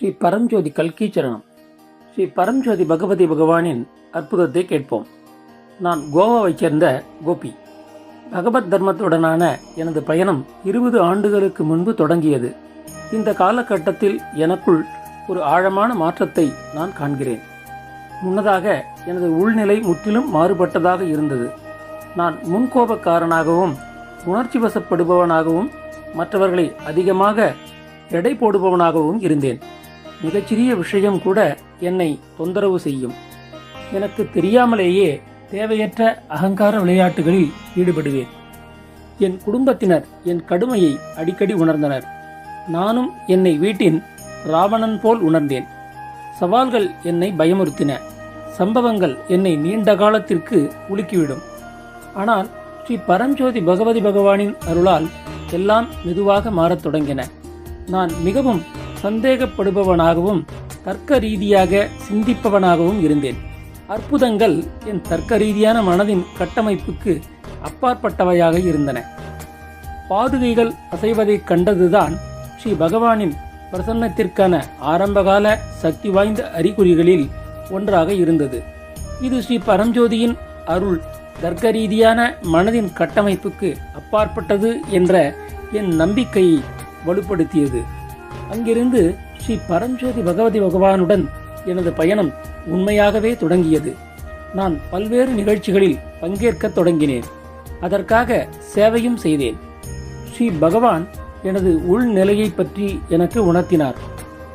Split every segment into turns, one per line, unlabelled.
ஸ்ரீ பரம்ஜோதி கல்கீச்சரணம். ஸ்ரீ பரம்ஜோதி பகவதி பகவானின் அற்புதத்தை கேட்போம். நான் கோவாவைச் சேர்ந்த கோபி. பகவத் தர்மத்துடனான எனது பயணம் இருபது ஆண்டுகளுக்கு முன்பு தொடங்கியது. இந்த காலகட்டத்தில் எனக்குள் ஒரு ஆழமான மாற்றத்தை நான் காண்கிறேன். முன்னதாக எனது உள்நிலை முற்றிலும் மாறுபட்டதாக இருந்தது. நான் முன்கோபக்காரனாகவும் உணர்ச்சி வசப்படுபவனாகவும் மற்றவர்களை அதிகமாக எடை போடுபவனாகவும் இருந்தேன். மிகச்சிறிய விஷயம் கூட என்னை தொந்தரவு செய்யும். எனக்கு தெரியாமலேயே தேவையற்ற அகங்கார விளையாட்டுகளில் ஈடுபடுவேன். என் குடும்பத்தினர் என் கடுமையை அடிக்கடி உணர்ந்தனர். நானும் என்னை வீட்டின் ராவணன் போல் உணர்ந்தேன். சவால்கள் என்னை பயமுறுத்தின. சம்பவங்கள் என்னை நீண்ட காலத்திற்கு உலுக்கிவிடும். ஆனால் ஸ்ரீ பரஞ்சோதி பகவதி பகவானின் அருளால் எல்லாம் மெதுவாக மாறத் தொடங்கின. நான் மிகவும் சந்தேகப்படுபவனாகவும் தர்க்க ரீதியாக சிந்திப்பவனாகவும் இருந்தேன். அற்புதங்கள் என் தர்க்க ரீதியான மனதின் கட்டமைப்புக்கு அப்பாற்பட்டவையாக இருந்தன. பாதுகைகள் அசைவதைக் கண்டதுதான் ஸ்ரீ பகவானின் பிரசன்னத்திற்கான ஆரம்பகால சக்தி வாய்ந்த அறிகுறிகளில் ஒன்றாக இருந்தது. இது ஸ்ரீ பரஞ்சோதியின் அருள் தர்க்க ரீதியான மனதின் கட்டமைப்புக்கு அப்பாற்பட்டது என்ற என் நம்பிக்கையை வலுப்படுத்தியது. அங்கிருந்து ஸ்ரீ பரஞ்சோதி பகவதி பகவானுடன் எனது பயணம் உண்மையாகவே தொடங்கியது. நான் பல்வேறு நிகழ்ச்சிகளில் பங்கேற்கத் தொடங்கினேன். அதற்காக சேவையும் செய்தேன். ஸ்ரீ பகவான் எனது உள்நிலையை பற்றி எனக்கு உணர்த்தினார்.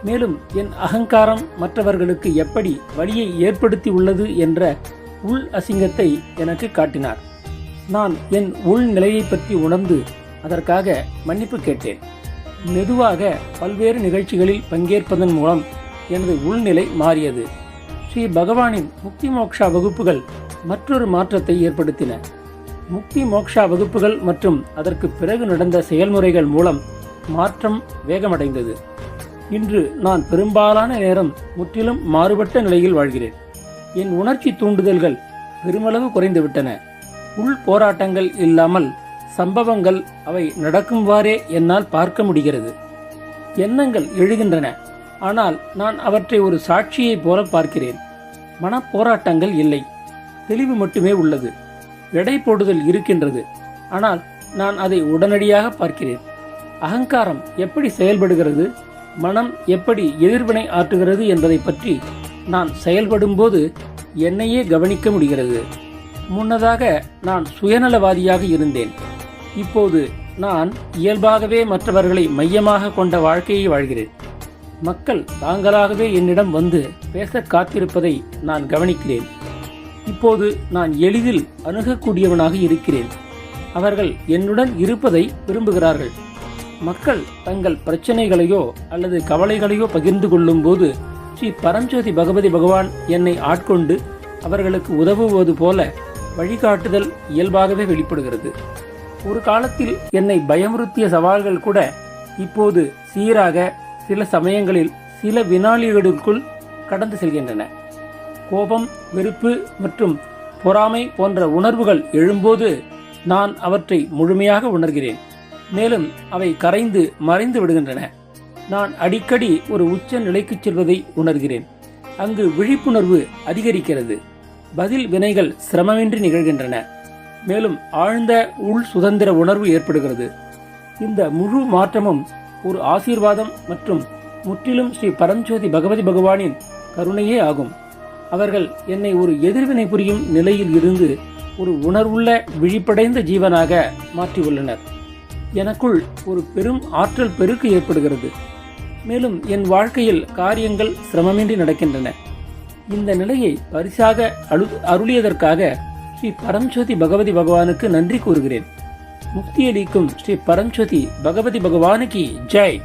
மேலும் என் அகங்காரம் மற்றவர்களுக்கு எப்படி வழியை ஏற்படுத்தி உள்ளது என்ற உள் அசிங்கத்தை எனக்கு காட்டினார். நான் என் உள்நிலையை பற்றி உணர்ந்து அதற்காக மன்னிப்பு கேட்டேன். மெதுவாக பல்வேறு நிகழ்ச்சிகளில் பங்கேற்பதன் மூலம் எனது உள்நிலை மாறியது. ஸ்ரீ பகவானின் முக்தி மோக்ஷா வகுப்புகள் மற்றொரு மாற்றத்தை ஏற்படுத்தின. முக்தி மோக்ஷா வகுப்புகள் மற்றும் அதற்கு பிறகு நடந்த செயல்முறைகள் மூலம் மாற்றம் வேகமடைந்தது. இன்று நான் பெரும்பாலான நேரம் முற்றிலும் மாறுபட்ட நிலையில் வாழ்கிறேன். என் உணர்ச்சி தூண்டுதல்கள் பெருமளவு குறைந்துவிட்டன. உள் போராட்டங்கள் இல்லாமல் சம்பவங்கள் அவை நடக்கும்வாறே என்னால் பார்க்க முடிகிறது. எண்ணங்கள் எழுகின்றன. ஆனால் நான் அவற்றை ஒரு சாட்சியைப் போல பார்க்கிறேன். மனப்போராட்டங்கள் இல்லை. தெளிவு மட்டுமே உள்ளது. எடை போடுதல் இருக்கின்றது. ஆனால் நான் அதை உடனடியாக பார்க்கிறேன். அகங்காரம் எப்படி செயல்படுகிறது? மனம் எப்படி எதிர்வினை ஆற்றுகிறது என்பதை பற்றி நான் செயல்படும்போது என்னையே கவனிக்க முடிகிறது. முன்னதாக நான் சுயநலவாதியாக இருந்தேன். இப்போது நான் இயல்பாகவே மற்றவர்களை மையமாக கொண்ட வாழ்க்கையை வாழ்கிறேன். மக்கள் தாங்களாகவே என்னிடம் வந்து பேச காத்திருப்பதை நான் கவனிக்கிறேன். இப்போது நான் எளிதில் அணுகக்கூடியவனாக இருக்கிறேன். அவர்கள் என்னுடன் இருப்பதை விரும்புகிறார்கள். மக்கள் தங்கள் பிரச்சனைகளையோ அல்லது கவலைகளையோ பகிர்ந்து கொள்ளும் போது ஸ்ரீ பரஞ்சோதி பகவதி பகவான் என்னை ஆட்கொண்டு அவர்களுக்கு உதவுவது போல வழிகாட்டுதல் இயல்பாகவே வெளிப்படுகிறது. ஒரு காலத்தில் என்னை பயமுறுத்திய சவால்கள் கூட இப்போது சீராக சில சமயங்களில் சில வினாளிகளுக்குள் கடந்து செல்கின்றன. கோபம் வெறுப்பு மற்றும் பொறாமை போன்ற உணர்வுகள் எழும்போது நான் அவற்றை முழுமையாக உணர்கிறேன். மேலும் அவை கரைந்து மறைந்து விடுகின்றன. நான் அடிக்கடி ஒரு உச்ச நிலைக்குச் செல்வதை உணர்கிறேன். அங்கு விழிப்புணர்வு அதிகரிக்கிறது. பதில் வினைகள் சிரமமின்றி நிகழ்கின்றன. மேலும் ஆழ்ந்த உள் சுதந்திர உணர்வு ஏற்படுகிறது. இந்த முழு மாற்றமும் ஒரு ஆசீர்வாதம் மற்றும் முற்றிலும் ஸ்ரீ பரஞ்சோதி பகவதி பகவானின் கருணையே ஆகும். அவர்கள் என்னை ஒரு எதிர்வினை புரியும் நிலையில் இருந்து ஒரு உணர்வுள்ள விழிப்படைந்த ஜீவனாக மாற்றியுள்ளனர் எனக்குள் ஒரு பெரும் ஆற்றல் பெருக்கு ஏற்படுகிறது. மேலும் என் வாழ்க்கையில் காரியங்கள் சிரமமின்றி நடக்கின்றன. இந்த நிலையை பரிசாக அழு அருளியதற்காக ஸ்ரீ பரம்ஜோதி பகவதி பகவானுக்கு நன்றி கூறுகிறேன். முக்தியளிக்கும் ஸ்ரீ பரம்ஜோதி பகவதி பகவானுக்கு ஜெய்.